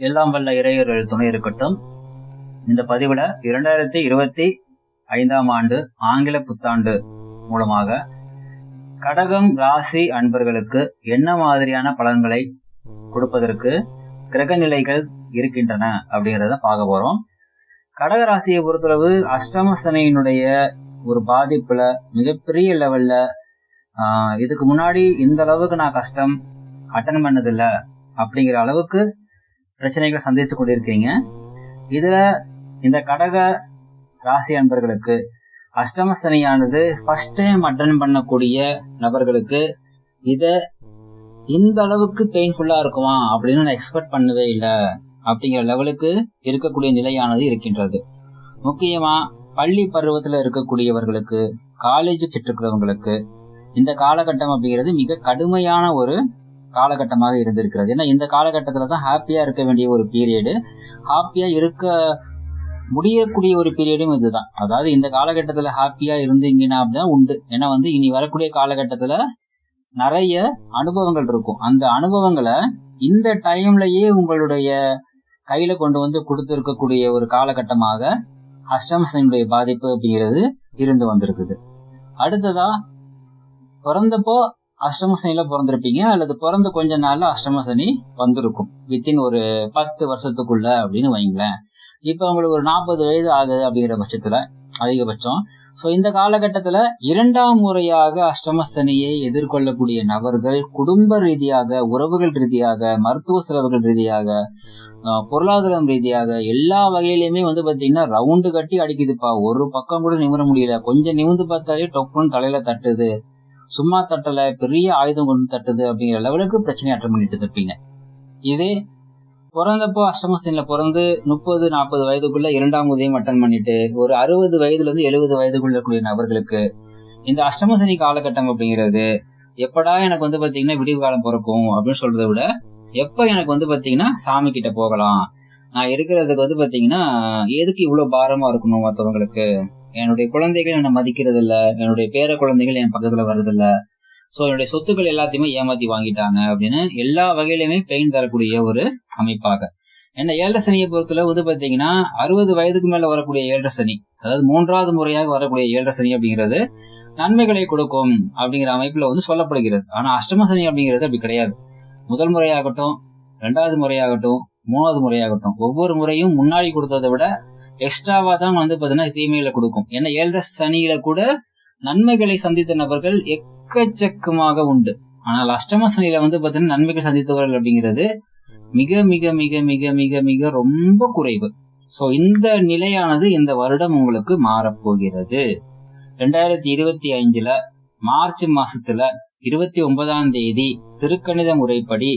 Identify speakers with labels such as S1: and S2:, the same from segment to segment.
S1: எல்லாம் வல்ல இறையர்கள் துணை இருக்கட்டும். இந்த பதிவுல இரண்டாயிரத்தி இருபத்தி ஐந்தாம் ஆண்டு ஆங்கில புத்தாண்டு மூலமாக கடகம் ராசி அன்பர்களுக்கு என்ன மாதிரியான பலன்களை கொடுப்பதற்கு கிரக நிலைகள் இருக்கின்றன அப்படிங்கிறத பார்க்க போறோம். கடக ராசியை பொறுத்தளவு அஷ்டம சனியினுடைய ஒரு பாதிப்புல மிகப்பெரிய லெவல்ல இதுக்கு முன்னாடி இந்த அளவுக்கு நான் கஷ்டம் அட்டன் பண்ணதில்ல அப்படிங்கிற அளவுக்கு பிரச்சனைகளை சந்தித்து கொண்டிருக்கிறீங்க. இதுல இந்த கடக ராசி அன்பர்களுக்கு அஷ்டம சனியானது ஃபர்ஸ்ட் டைம் அட்டன் பண்ணக்கூடிய நபர்களுக்கு இத இந்த அளவுக்கு பெயின்ஃபுல்லா இருக்குமா அப்படின்னு நான் எக்ஸ்பெக்ட் பண்ணவே இல்லை. அப்படிங்கிற லெவலுக்கு இருக்கக்கூடிய நிலையானது இருக்கின்றது. முக்கியமா பள்ளி பருவத்துல இருக்கக்கூடியவர்களுக்கு காலேஜ் இருக்கிறவங்களுக்கு இந்த காலகட்டம் அப்படிங்கிறது மிக கடுமையான ஒரு காலகட்டமாக இருந்திருக்கிறது. ஏன்னா இந்த காலகட்டத்தில் தான் ஹாப்பியாக இருக்க வேண்டிய ஒரு பீரியடு ஹாப்பியாக இருக்க முடியக்கூடிய ஒரு பீரியடும் இதுதான். அதாவது இந்த காலகட்டத்தில் ஹாப்பியாக இருந்தீங்கன்னா அப்படின்னா உண்டு. ஏன்னா வந்து இனி வரக்கூடிய காலகட்டத்தில் நிறைய அனுபவங்கள் இருக்கும். அந்த அனுபவங்களை இந்த டைம்லயே உங்களுடைய கையில கொண்டு வந்து கொடுத்துருக்கக்கூடிய ஒரு காலகட்டமாக அஷ்டமசனுடைய பாதிப்பு அப்படிங்கிறது இருந்து வந்திருக்குது. அடுத்ததா பிறந்தப்போ அஷ்டம சனியில பிறந்திருப்பீங்க அல்லது பிறந்த கொஞ்ச நாள்ல அஷ்டம சனி வந்திருக்கும். வித்தின் ஒரு பத்து வருஷத்துக்குள்ள அப்படின்னு வைங்களேன் இப்போ உங்களுக்கு ஒரு நாற்பது வயது ஆகுது அப்படிங்கிற பட்சத்துல அதிகபட்சம். ஸோ இந்த காலகட்டத்தில் இரண்டாம் முறையாக அஷ்டம எதிர்கொள்ளக்கூடிய நபர்கள் குடும்ப ரீதியாக உறவுகள் ரீதியாக மருத்துவ செலவுகள் ரீதியாக பொருளாதாரம் ரீதியாக எல்லா வகையிலுமே வந்து பார்த்தீங்கன்னா ரவுண்டு கட்டி அடிக்குதுப்பா. ஒரு பக்கம் கூட நிமிர முடியல. கொஞ்சம் நிமிந்து பார்த்தாலே டொப்புன்னு தலையில தட்டுது. சும்மா தட்டல பெரிய ஆயுதம் கொண்டு தட்டுது அப்படிங்கிற லெவலுக்கு பிரச்சனை அட்டன் பண்ணிட்டு இருப்பீங்க இதே பிறந்தப்போ அஷ்டமசனில பிறந்து முப்பது நாற்பது வயதுக்குள்ள இரண்டாம் உதயம் அட்டன் பண்ணிட்டு ஒரு அறுபது வயதுல இருந்து எழுபது வயதுக்குள்ள இருக்கக்கூடிய நபர்களுக்கு இந்த அஷ்டமசனி காலகட்டம் அப்படிங்கிறது எப்படா எனக்கு வந்து பாத்தீங்கன்னா விடிவு காலம் பிறக்கும் அப்படின்னு சொல்றதை விட எப்ப எனக்கு வந்து பாத்தீங்கன்னா சாமி கிட்ட போகலாம்? நான் இருக்கிறதுக்கு வந்து பாத்தீங்கன்னா எதுக்கு இவ்வளவு பாரமா இருக்கணும் மற்றவங்களுக்கு என்னுடைய குழந்தைகள் என்னை மதிக்கிறது இல்ல என்னுடைய பேர குழந்தைகள் என் பக்கத்துல வரதில்லை ஸோ என்னுடைய சொத்துக்கள் எல்லாத்தையுமே ஏமாத்தி வாங்கிட்டாங்க அப்படின்னு எல்லா வகையிலுமே பெயின் தரக்கூடிய ஒரு அமைப்பாக. ஏன்னா ஏழரை சனியை பொறுத்தல வந்து பாத்தீங்கன்னா அறுபது வயதுக்கு மேல வரக்கூடிய ஏழரை சனி அதாவது மூன்றாவது முறையாக வரக்கூடிய ஏழரை சனி அப்படிங்கிறது நன்மைகளை கொடுக்கும் அப்படிங்கிற அமைப்புல வந்து சொல்லப்படுகிறது. ஆனா அஷ்டம சனி அப்படிங்கிறது அப்படி கிடையாது. முதல் முறையாகட்டும் ரெண்டாவது முறையாகட்டும் மூணாவது முறையாகட்டும் ஒவ்வொரு முறையும் முன்னாடி கொடுத்ததை விட எக்ஸ்ட்ராவா தான் வந்து பாத்தீங்கன்னா தீமைகளை கொடுக்கும். ஏன்னா ஏழரை சனியில கூட நன்மைகளை சந்தித்த நபர்கள் எக்கச்சக்கமாக உண்டு. ஆனால் அஷ்டம சனியில வந்து பாத்தீங்கன்னா நன்மைகள் சந்தித்தவர்கள் அப்படிங்கிறது மிக மிக மிக மிக மிக மிக ரொம்ப குறைவு. சோ இந்த நிலையானது இந்த வருடம் உங்களுக்கு மாறப்போகிறது. ரெண்டாயிரத்தி இருபத்தி அஞ்சுல மார்ச் மாசத்துல இருபத்தி ஒன்பதாம் தேதி திருக்கணித முறைப்படி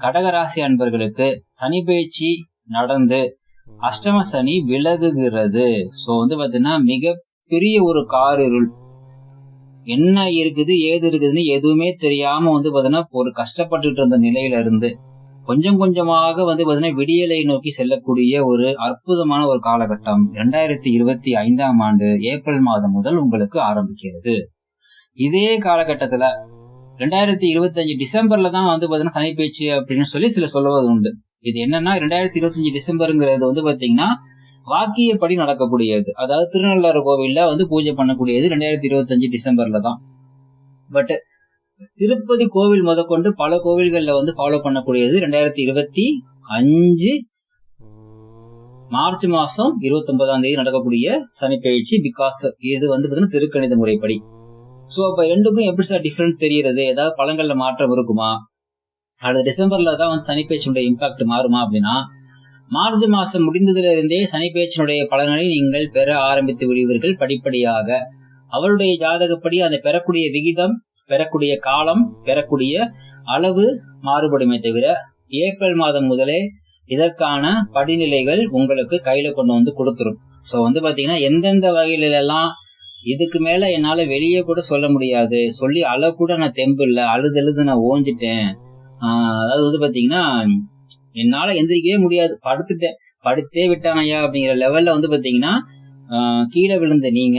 S1: கடகராசி அன்பர்களுக்கு சனி பயிற்சி நடந்து அஷ்டம சனி விலகுகிறது. சோ வந்து பாத்தீங்கன்னா மிக பெரிய ஒரு காரிருள். என்ன இருக்குது ஏது இருக்குதுன்னு எதுவுமே தெரியாம வந்து பாத்தீங்கன்னா ஒரு கஷ்டப்பட்டுட்டு இருந்த நிலையில இருந்து கொஞ்சம் கொஞ்சமாக வந்து பாத்தீங்கன்னா விடியலை நோக்கி செல்லக்கூடிய ஒரு அற்புதமான ஒரு காலகட்டம் இரண்டாயிரத்தி இருபத்தி ஐந்தாம் ஆண்டு ஏப்ரல் மாதம் முதல் உங்களுக்கு ஆரம்பிக்கிறது. இதே காலகட்டத்துல ரெண்டாயிரத்தி இருபத்தஞ்சு டிசம்பர்ல தான் வந்து பாத்தீங்கன்னா சனிப்பயிற்சி அப்படின்னு சொல்லி சில சொல்லுவது உண்டு. இது என்னன்னா ரெண்டாயிரத்தி இருபத்தஞ்சு டிசம்பருங்கிறது வந்து பாத்தீங்கன்னா வாக்கியப்படி நடக்கக்கூடியது. அதாவது திருநள்ளாறு கோவில்ல வந்து பூஜை பண்ணக்கூடியது ரெண்டாயிரத்தி இருபத்தஞ்சு டிசம்பர்ல தான். பட் திருப்பதி கோவில் முதற்கொண்டு பல கோவில்கள்ல வந்து ஃபாலோ பண்ணக்கூடியது ரெண்டாயிரத்தி இருபத்தி அஞ்சு மார்ச் மாசம் இருபத்தி ஒன்பதாம் தேதி நடக்கக்கூடிய சனிப்பயிற்சி பிகாஸ் இது வந்து பாத்தீங்கன்னா திருக்கணித முறைப்படி. சோ அப்ப ரெண்டுக்கும் எப்படி சார் டிஃபரெண்ட் தெரியறது? ஏதாவது பழங்கள்ல மாற்றம் இருக்குமா? அல்லது டிசம்பர்ல தான் வந்து சனிப்பயிற்சியுடைய இம்பாக்ட் மாறுமா அப்படின்னா மார்ச் மாசம் முடிந்ததுல இருந்தே சனிப்பயிற்சியினுடைய பலன்களை நீங்கள் பெற ஆரம்பித்து விடுவீர்கள் படிப்படியாக. அவருடைய ஜாதகப்படி அதை பெறக்கூடிய விகிதம் பெறக்கூடிய காலம் பெறக்கூடிய அளவு மாறுபடுமே தவிர ஏப்ரல் மாதம் முதலே இதற்கான படிநிலைகள் உங்களுக்கு கையில கொண்டு வந்து கொடுத்துரும். சோ வந்து பாத்தீங்கன்னா எந்தெந்த வகையில எல்லாம் இதுக்கு மேல என்னால வெளியே கூட சொல்ல முடியாது. சொல்லி அழ கூட நான் தெம்பு இல்லை. அழுது அழுது நான் ஓஞ்சிட்டேன். அதாவது வந்து பாத்தீங்கன்னா என்னால எந்திரிக்கவே முடியாது. படுத்துட்டேன். படுத்தே விட்டானையா அப்படிங்கிற லெவல்ல வந்து பாத்தீங்கன்னா கீழே விழுந்த நீங்க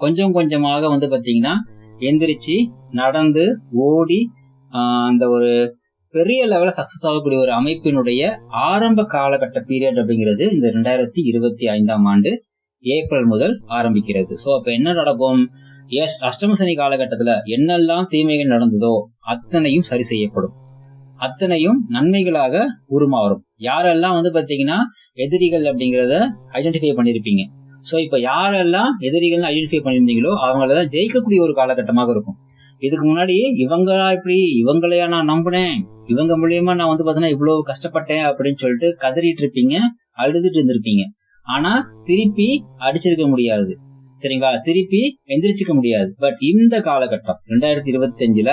S1: கொஞ்சம் கொஞ்சமாக வந்து பாத்தீங்கன்னா எந்திரிச்சு நடந்து ஓடி அந்த ஒரு பெரிய லெவலில் சக்சஸ் ஆகக்கூடிய ஒரு அமைப்பினுடைய ஆரம்ப காலகட்ட பீரியட் அப்படிங்கிறது இந்த ரெண்டாயிரத்தி இருபத்தி ஐந்தாம் ஆண்டு. ஏப்ரல் முதல் ஆரம்பிக்கிறது. ஸோ அப்ப என்ன நடக்கும்? எஸ் அஷ்டம காலகட்டத்துல என்னெல்லாம் தீமைகள் நடந்ததோ அத்தனையும் சரி செய்யப்படும். அத்தனையும் நன்மைகளாக உருமாறும். யாரெல்லாம் வந்து பாத்தீங்கன்னா எதிரிகள் அப்படிங்கறத ஐடென்டிஃபை பண்ணிருப்பீங்க. சோ இப்ப யாரெல்லாம் எதிரிகள் ஐடென்டிஃபை பண்ணியிருந்தீங்களோ அவங்களதான் ஜெயிக்கக்கூடிய ஒரு காலகட்டமாக இருக்கும். இதுக்கு முன்னாடி இவங்களா இப்படி இவங்களையா நான் நம்பினேன். இவங்க மூலியமா நான் வந்து பாத்தீங்கன்னா இவ்வளவு கஷ்டப்பட்டேன் அப்படின்னு சொல்லிட்டு கதறிட்டு இருப்பீங்க அழுதுட்டு இருந்திருப்பீங்க. ஆனா திருப்பி அடிச்சிருக்க முடியாது. சரிங்களா? திருப்பி எந்திரிச்சுக்க முடியாது. பட் இந்த காலகட்டம் ரெண்டாயிரத்தி இருபத்தி அஞ்சுல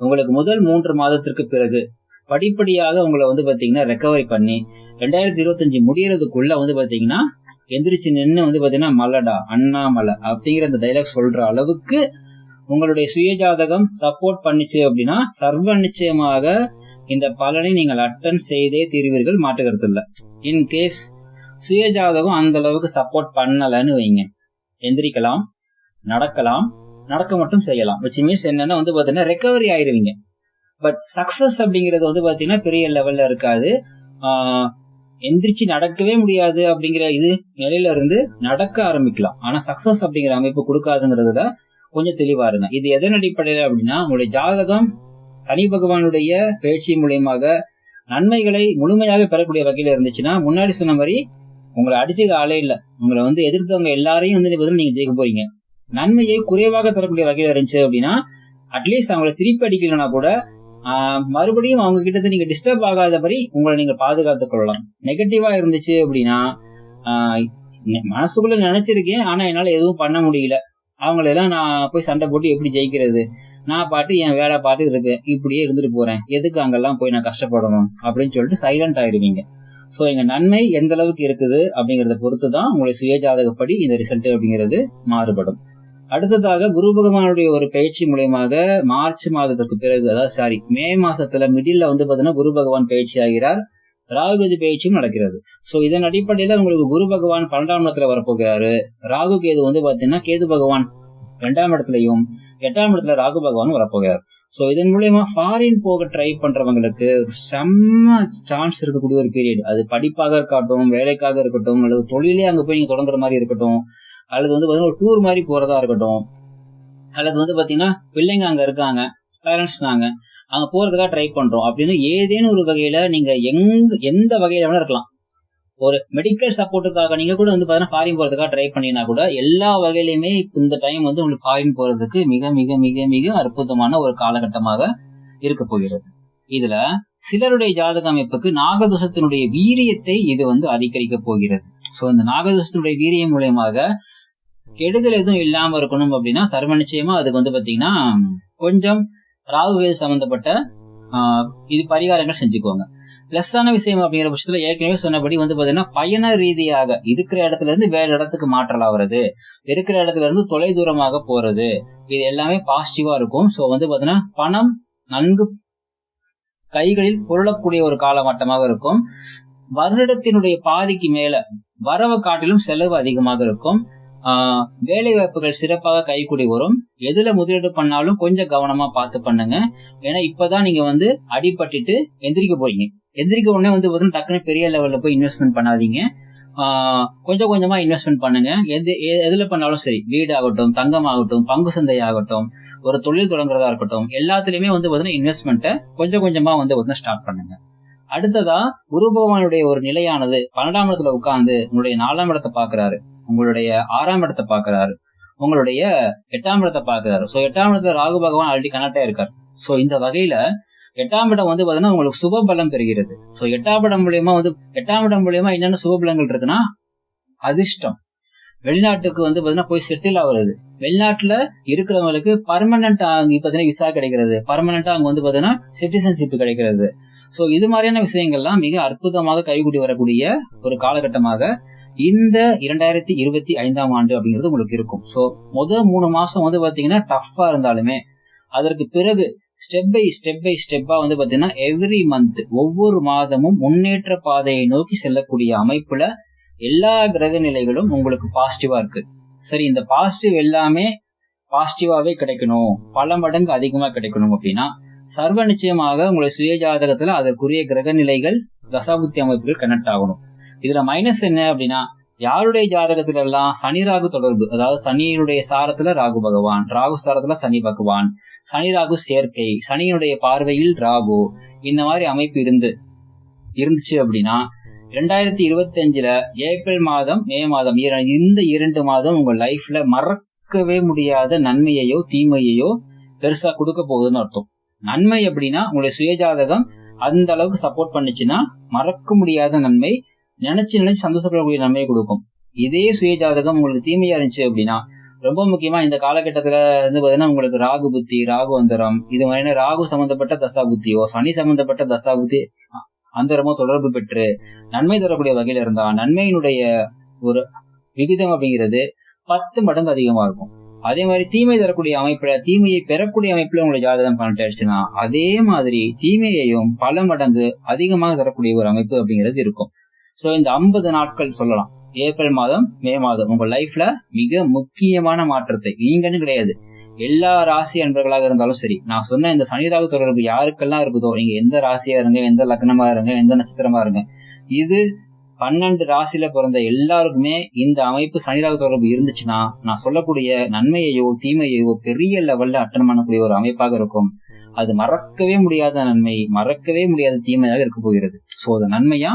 S1: உங்களுக்கு முதல் மூன்று மாதத்திற்கு பிறகு படிப்படியாக உங்களை வந்து பாத்தீங்கன்னா ரெக்கவரி பண்ணி ரெண்டாயிரத்தி இருபத்தஞ்சு முடியறதுக்குள்ள வந்து பாத்தீங்கன்னா எந்திரிச்சு நின்று வந்து பாத்தீங்கன்னா மலடா அண்ணாமலை அப்படிங்கிற அந்த டைலாக் சொல்ற அளவுக்கு உங்களுடைய சுயஜாதகம் சப்போர்ட் பண்ணிச்சு அப்படின்னா சர்வ நிச்சயமாக இந்த பலனை நீங்கள் அட்டன் செய்தே தீர்வீர்கள் மாற்றுகிறது இல்லை இன்கேஸ் சுயஜாதகம் அந்த அளவுக்கு சப்போர்ட் பண்ணலன்னு வைங்க. எந்திரிக்கலாம் நடக்கலாம் நடக்க மட்டும் செய்யலாம். விச் மீன்ஸ் என்னன்னா வந்து பாத்தீங்கன்னா ரெக்கவரி ஆயிருவீங்க. பட் சக்சஸ் அப்படிங்கிறது வந்து பாத்தீங்கன்னா பெரிய லெவல்ல இருக்காது. எந்திரிச்சு நடக்கவே முடியாது அப்படிங்கிற இது நிலையில இருந்து நடக்க ஆரம்பிக்கலாம். ஆனா சக்சஸ் அப்படிங்கிற அமைப்பு கொடுக்காதுங்கிறதுல கொஞ்சம் தெளிவா இருங்க. இது எதன் அடிப்படையில் அப்படின்னா உங்களுடைய ஜாதகம் சனி பகவானுடைய பயிற்சி மூலியமாக நன்மைகளை முழுமையாக பெறக்கூடிய வகையில இருந்துச்சுன்னா முன்னாடி சொன்ன மாதிரி உங்களை அடிச்சுக்க ஆளே இல்லை. உங்களை வந்து எதிர்த்தவங்க எல்லாரையும் வந்து பதில் நீங்க ஜெயிக்க போறீங்க. நன்மையை குறைவாக தரக்கூடிய வகையில் இருந்துச்சு அப்படின்னா அட்லீஸ்ட் அவங்களை திருப்பி அடிக்கலனா கூட மறுபடியும் அவங்க கிட்ட நீங்க டிஸ்டர்ப் ஆகாதபடி உங்களை நீங்க பாதுகாத்துக் கொள்ளலாம். நெகட்டிவா இருந்துச்சு அப்படின்னா மனசுக்குள்ள நினைச்சிருக்கேன் ஆனா என்னால எதுவும் பண்ண முடியல. அவங்களெல்லாம் நான் போய் சண்டை போட்டு எப்படி ஜெயிக்கிறது? நான் பாட்டு என் வேலை பாட்டு இருக்கேன். இப்படியே இருந்துட்டு போறேன். எதுக்கு அங்கெல்லாம் போய் நான் கஷ்டப்படணும்? அப்படின்னு சொல்லிட்டு சைலண்ட் ஆயிருவீங்க ஸோ எங்க நன்மை எந்த அளவுக்கு இருக்குது அப்படிங்கறத பொறுத்து தான் உங்களுடைய சுயஜாதகப்படி இந்த ரிசல்ட் அப்படிங்கிறது மாறுபடும். அடுத்ததாக குரு பகவானுடைய ஒரு பயிற்சி மூலயமாக மார்ச் மாதத்திற்கு பிறகு அதாவது சாரி மே மாசத்துல மிடில் வந்து பாத்தீங்கன்னா குரு பகவான் பயிற்சி ஆகிறார். ராகுகேது பயிற்சியும் நடக்கிறது. சோ இதன் அடிப்படையில உங்களுக்கு குரு பகவான் பன்னெண்டாம் இடத்துல வரப்போகிறாரு. ராகு கேது வந்து பாத்தீங்கன்னா கேது பகவான் ரெண்டாம் இடத்துலயும் எட்டாம் இடத்துல ராகு பகவான் வரப்போகிறார். சோ இதன் மூலயமா ஃபாரின் போக ட்ரை பண்றவங்களுக்கு செம்ம சான்ஸ் இருக்கக்கூடிய ஒரு பீரியட் அது படிப்பாக இருக்கட்டும் வேலைக்காக இருக்கட்டும் அல்லது தொழிலே அங்க போய் நீங்க தொடங்குற மாதிரி இருக்கட்டும் அல்லது வந்து பாத்தீங்கன்னா ஒரு டூர் மாதிரி போறதா இருக்கட்டும் அல்லது வந்து பாத்தீங்கன்னா பிள்ளைங்க அங்க இருக்காங்க. பேரண்ட்ஸ் நாங்கள் அங்க போறதுக்காக ட்ரை பண்றோம். அப்படின்னு ஏதேனும் ஒரு வகையில நீங்க எங் எந்த வகையில வேணா இருக்கலாம். ஒரு மெடிக்கல் சப்போர்ட்டுக்காக நீங்க கூட வந்து பார்த்தீங்கன்னா ஃபாரின் போறதுக்காக ட்ரை பண்ணினா கூட எல்லா வகையிலுமே இந்த டைம் வந்து உங்களுக்கு ஃபாரின் போறதுக்கு மிக மிக மிக மிக அற்புதமான ஒரு காலகட்டமாக இருக்க போகிறது. இதுல சிலருடைய ஜாதக அமைப்புக்கு நாகதோஷத்தினுடைய வீரியத்தை இது வந்து அதிகரிக்க போகிறது. ஸோ இந்த நாகதோஷத்தினுடைய வீரியம் மூலியமாக கெடுதல் எதுவும் இல்லாம இருக்கணும் அப்படின்னா சர்வ நிச்சயமா அதுக்கு வந்து பாத்தீங்கன்னா கொஞ்சம் ராகுவே சம்பந்தப்பட்ட இது பரிகாரங்கள் செஞ்சுக்கோங்க. பிளஸ்ஸான விஷயம் அப்படிங்கிற பட்சத்துல ஏற்கனவே சொன்னபடி வந்து பாத்தீங்கன்னா பயண ரீதியாக இருக்கிற இடத்துல இருந்து வேற இடத்துக்கு மாற்றல் ஆகுறது இருக்கிற இடத்துல இருந்து தொலை தூரமாக போறது இது எல்லாமே பாசிட்டிவா இருக்கும். சோ வந்து பாத்தீங்கன்னா பணம் நன்கு கைகளில் புரளக்கூடிய ஒரு காலகட்டமாக இருக்கும். வருடத்தினுடைய பாதிக்கு மேல வரவை காட்டிலும் செலவு அதிகமாக இருக்கும். வேலை வாய்ப்புகள் சிறப்பாக கைகூடி வரும். எதுல முதலீடு பண்ணாலும் கொஞ்சம் கவனமா பார்த்து பண்ணுங்க. ஏன்னா இப்பதான் நீங்க வந்து அடிபட்டுட்டு எந்திரிக்க போறீங்க. எந்திரிக்க உடனே வந்து பார்த்தீங்கன்னா டக்குனு பெரிய லெவல்ல போய் இன்வெஸ்ட்மெண்ட் பண்ணாதீங்க. கொஞ்சம் கொஞ்சமா இன்வெஸ்ட்மெண்ட் பண்ணுங்க. எது எ- எதுல பண்ணாலும் சரி. வீடு ஆகட்டும் தங்கம் ஆகட்டும் பங்கு சந்தை ஆகட்டும் ஒரு தொழில் தொடங்குறதா இருக்கட்டும் எல்லாத்துலயுமே வந்து பாத்தீங்கன்னா இன்வெஸ்ட்மெண்ட்டை கொஞ்சம் கொஞ்சமா வந்து பாத்தீங்கன்னா ஸ்டார்ட் பண்ணுங்க. அடுத்ததா குரு பகவானுடைய ஒரு நிலையானது பன்னெண்டாம் இடத்துல உட்கார்ந்து உங்களுடைய நாலாம் இடத்தை பாக்குறாரு உங்களுடைய ஆறாம் இடத்தை பாக்குறாரு உங்களுடைய எட்டாம் இடத்தை பாக்குறாரு சோ எட்டாம் இடத்துல ராகு பகவான் ஆல்ரெடி கனெக்டா இருக்காரு சோ இந்த வகையில எட்டாம் இடம் வந்து பாத்தீங்கன்னா உங்களுக்கு சுப பலம் பெறுகிறது. சோ எட்டாம் இடம் மூலியமா வந்து எட்டாம் இடம் மூலியமா என்னென்ன சுப பலங்கள் இருக்குன்னா அதிர்ஷ்டம். வெளிநாட்டுக்கு வந்து பாத்தீங்கன்னா போய் செட்டில் ஆகுறது. வெளிநாட்டுல இருக்கிறவங்களுக்கு பர்மனண்டா அங்க பாத்தீங்கன்னா விசா கிடைக்கிறது. பர்மனண்டா அங்க வந்து பாத்தீங்கன்னா சிட்டிசன்ஷிப் கிடைக்கிறது. சோ இது மாதிரியான விஷயங்கள்லாம் மிக அற்புதமாக கைகூடி வரக்கூடிய ஒரு காலகட்டமாக இந்த இரண்டாயிரத்தி இருபத்தி ஐந்தாம் ஆண்டு அப்படிங்கிறது உங்களுக்கு இருக்கும். சோ முதல் மூணு மாசம் வந்து பாத்தீங்கன்னா டஃப்பா இருந்தாலுமே அதற்கு பிறகு ஸ்டெப் பை ஸ்டெப் பை ஸ்டெப்பா வந்து பாத்தீங்கன்னா எவ்ரி மந்த் ஒவ்வொரு மாதமும் முன்னேற்ற பாதையை நோக்கி செல்லக்கூடிய அமைப்புல எல்லா கிரக நிலைகளும் உங்களுக்கு பாசிட்டிவா இருக்கு. சரி இந்த பாசிட்டிவ் எல்லாமே பாசிட்டிவாவே கிடைக்கணும். பல மடங்கு அதிகமா கிடைக்கணும் அப்படின்னா சர்வ நிச்சயமாக உங்களுடைய சுய ஜாதகத்துல அதற்குரிய கிரக நிலைகள் தசாபுத்தி அமைப்புகள் கனெக்ட் ஆகணும். இதுல மைனஸ் என்ன அப்படின்னா யாருடைய ஜாதகத்துல எல்லாம் சனி ராகு தொடர்பு? அதாவது சனியினுடைய சாரத்துல ராகு பகவான் ராகு சாரத்துல சனி பகவான் சனி ராகு சேர்க்கை சனியினுடைய பார்வையில் ராகு இந்த மாதிரி அமைப்பு இருந்து இருந்துச்சு அப்படின்னா ரெண்டாயிரத்தி இருபத்தஞ்சுல ஏப்ரல் மாதம் மே மாதம் இந்த இரண்டு மாதம் உங்க லைஃப்ல மறக்கவே முடியாத நன்மையையோ தீமையையோ பெருசா கொடுக்க போகுதுன்னு அர்த்தம். நன்மை அப்படின்னா உங்களுடைய சுயஜாதகம் அந்த அளவுக்கு சப்போர்ட் பண்ணுச்சுன்னா மறக்க முடியாத நன்மை நினைச்சு நினைச்சு சந்தோஷப்படக்கூடிய நன்மையை கொடுக்கும். இதே சுயஜாதகம் உங்களுக்கு தீமையா இருந்துச்சு அப்படின்னா ரொம்ப முக்கியமா இந்த காலகட்டத்துல வந்து பாத்தீங்கன்னா உங்களுக்கு ராகு புத்தி ராகு அந்தரம் இது மாதிரி ராகு சம்பந்தப்பட்ட தசா புத்தியோ சனி சம்பந்தப்பட்ட தசா புத்தி அந்தரமோ தொடர்பு பெற்று நன்மை தரக்கூடிய வகையில இருந்தா நன்மையினுடைய ஒரு விகிதம் அப்படிங்கிறது பத்து மடங்கு அதிகமா இருக்கும். அதே மாதிரி தீமை தரக்கூடிய அமைப்புல தீமையை பெறக்கூடிய அமைப்புல உங்களுடைய ஜாதகம் பண்ணிட்டு ஆயிடுச்சுன்னா அதே மாதிரி தீமையையும் பல மடங்கு அதிகமாக தரக்கூடிய ஒரு அமைப்பு அப்படிங்கிறது இருக்கும். சோ இந்த ஐம்பது நாட்கள் சொல்லலாம். ஏப்ரல் மாதம் மே மாதம். உங்க லைஃப்ல மிக முக்கியமான மாற்றத்தை நீங்கன்னு கிடையாது. எல்லா ராசி அன்பர்களாக இருந்தாலும் சரி நான் சொன்ன இந்த சனி ராகு தொடர்பு யாருக்கெல்லாம் இருக்குதோ நீங்க எந்த ராசியா இருங்க எந்த லக்னமா இருங்க எந்த நட்சத்திரமா இருங்க இது பன்னெண்டு ராசியில பிறந்த எல்லாருக்குமே இந்த அமைப்பு சனி ராகு தொடர்பு இருந்துச்சுன்னா நான் சொல்லக்கூடிய நன்மையையோ தீமையையோ பெரிய லெவல்ல அட்டன் பண்ணக்கூடிய ஒரு அமைப்பாக இருக்கும். அது மறக்கவே முடியாத நன்மை மறக்கவே முடியாத தீமையாக இருக்க போகிறது. சோ அது நன்மையா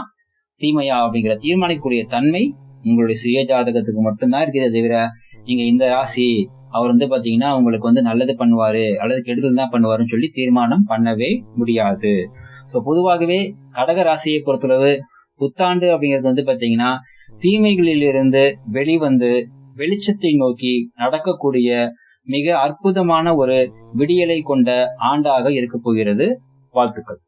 S1: தீமையா அப்படிங்கிற தீர்மானிக்கக்கூடிய தன்மை உங்களுடைய சுய ஜாதகத்துக்கு மட்டும்தான் இருக்குதே தவிர நீங்க இந்த ராசி அவர் வந்து பாத்தீங்கன்னா உங்களுக்கு வந்து நல்லது பண்ணுவாரு அல்லது கெடுதல் தான் பண்ணுவாருன்னு சொல்லி தீர்மானம் பண்ணவே முடியாது. ஸோ பொதுவாகவே கடக ராசியை பொறுத்தளவு புத்தாண்டு அப்படிங்கிறது வந்து பாத்தீங்கன்னா தீமைகளிலிருந்து வெளிவந்து வெளிச்சத்தை நோக்கி நடக்கக்கூடிய மிக அற்புதமான ஒரு விடியலை கொண்ட ஆண்டாக இருக்க போகிறது வாழ்த்துக்கள்.